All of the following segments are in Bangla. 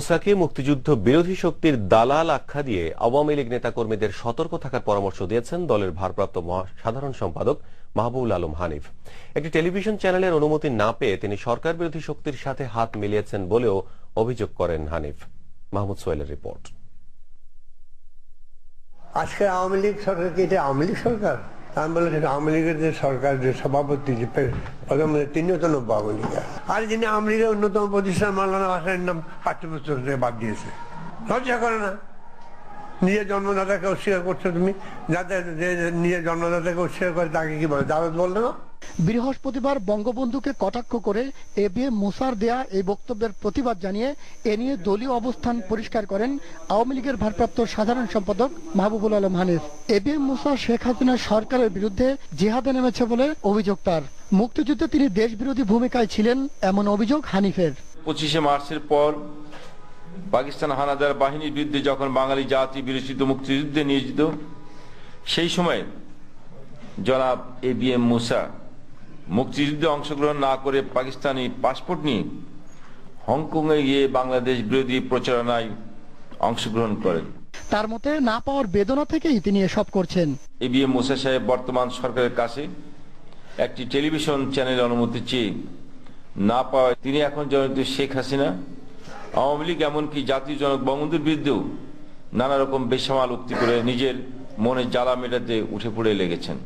মুসাকে মুক্তিযুদ্ধ বিরোধী শক্তির দালাল আখ্যা দিয়ে আওয়ামী লীগ নেতাকর্মীদের সতর্ক থাকার পরামর্শ দিয়েছেন দলের ভারপ্রাপ্ত সাধারণ সম্পাদক মাহবুবুল আলম হানিফ। একটি টেলিভিশন চ্যানেলের অনুমতি না পেয়ে তিনি সরকার বিরোধী শক্তির সাথে হাত মিলিয়েছেন বলেও অভিযোগ করেন হানিফ। মাহমুদ সোহেলের রিপোর্ট। আজকে আওয়ামী লীগ সরকার কি এটা আওয়ামী লীগ সরকার? আমি বললাম আওয়ামী লীগের যে সরকার, যে সভাপতি, যে প্রে- প্রধানমন্ত্রী তিনিও তো নব্য আওয়ামী লীগের আর যিনি আওয়ামী লীগের অন্যতম প্রতিষ্ঠান মাওলানা ভাসানের নাম পাঠ্যপুস্তক থেকে বাদ দিয়েছে। লজ্জা করে না? নিজের জন্মদাতাকে অস্বীকার করছ তুমি? যাতে যে নিজের জন্মদাতাকে অস্বীকার করে তাকে কি বলে? দাওয়াত বললে? না বৃহস্পতিবার বঙ্গবন্ধুকে কটাক্ষ করে এ বি এম মুসার দেয়া এই বক্তব্যের প্রতিবাদ জানিয়ে এ নিয়ে দলীয় অবস্থান পরিষ্কার করেন আওয়ামী লীগের ভারপ্রাপ্ত সাধারণ সম্পাদক Mahbubul Alam Hanif. A B M Musa Sheikh হাসিনার সরকারের বিরুদ্ধে জিহাদে নেমেছে বলে অভিযোগ তার। মুক্তিযুদ্ধে তিনি দেশবিরোধী ভূমিকায় ছিলেন এমন অভিযোগ হানিফের। পঁচিশে মার্চের পর পাকিস্তান হানাদার বাহিনীর বিরুদ্ধে যখন বাঙালি জাতি বিরোচিত মুক্তিযুদ্ধে নিয়োজিত, সেই সময় জনাব এ বি এম মুসা মুক্তিযুদ্ধে অংশগ্রহণ না করে পাকিস্তানি পাসপোর্ট নিয়ে হংকংয়ে গিয়ে বাংলাদেশ বিরোধী প্রচারণায় অংশগ্রহণ করেন। তার মতে না পাওয়ার বেদনা থেকেই তিনি এসব করছেন। এ বি এম মুসা সাহেব বর্তমান সরকারের কাছে একটি টেলিভিশন চ্যানেল অনুমতি চেয়ে না পাওয়ায় তিনি এখন জনিত শেখ হাসিনা আওয়ামী লীগ এমনকি জাতীয় জনক বঙ্গবন্ধুর বিরুদ্ধেও নানা রকম বেসামাল উক্তি করে নিজের মনে জ্বালা মেটাতে উঠে পড়ে লেগেছেন।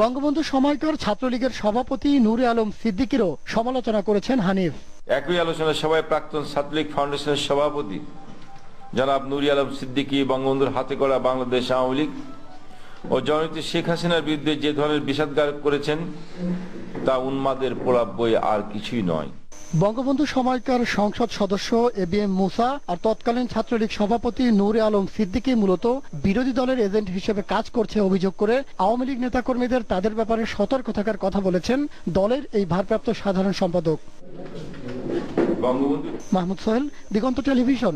বঙ্গবন্ধু সময়কার ছাত্রলীগের সভাপতি নুরে আলম সিদ্দিকিরও সমালোচনা করেছেন হানিফ। একই আলোচনা সভায় প্রাক্তন ছাত্রলীগ ফাউন্ডেশনের সভাপতি জনাব নুরি আলম সিদ্দিকী, বঙ্গবন্ধুর হাতে করা বাংলাদেশ আওয়ামী লীগ ও জননেত্রী শেখ হাসিনার বিরুদ্ধে যে ধরনের বিষাদগার করেছেন তা উন্মাদের পোলাপ বই আর কিছুই নয়। বঙ্গবন্ধু সময়কার সংসদ সদস্য এ বি এম মুসা আর তৎকালীন ছাত্রলীগ সভাপতি নূরে আলম সিদ্দিকী মূলত বিরোধী দলের এজেন্ট হিসেবে কাজ করছে অভিযোগ করে আওয়ামী লীগ নেতাকর্মীদের তাদের ব্যাপারে সতর্ক থাকার কথা বলেছেন দলের এই ভারপ্রাপ্ত সাধারণ সম্পাদক। মাহমুদ সোহেল দিগন্ত টেলিভিশন।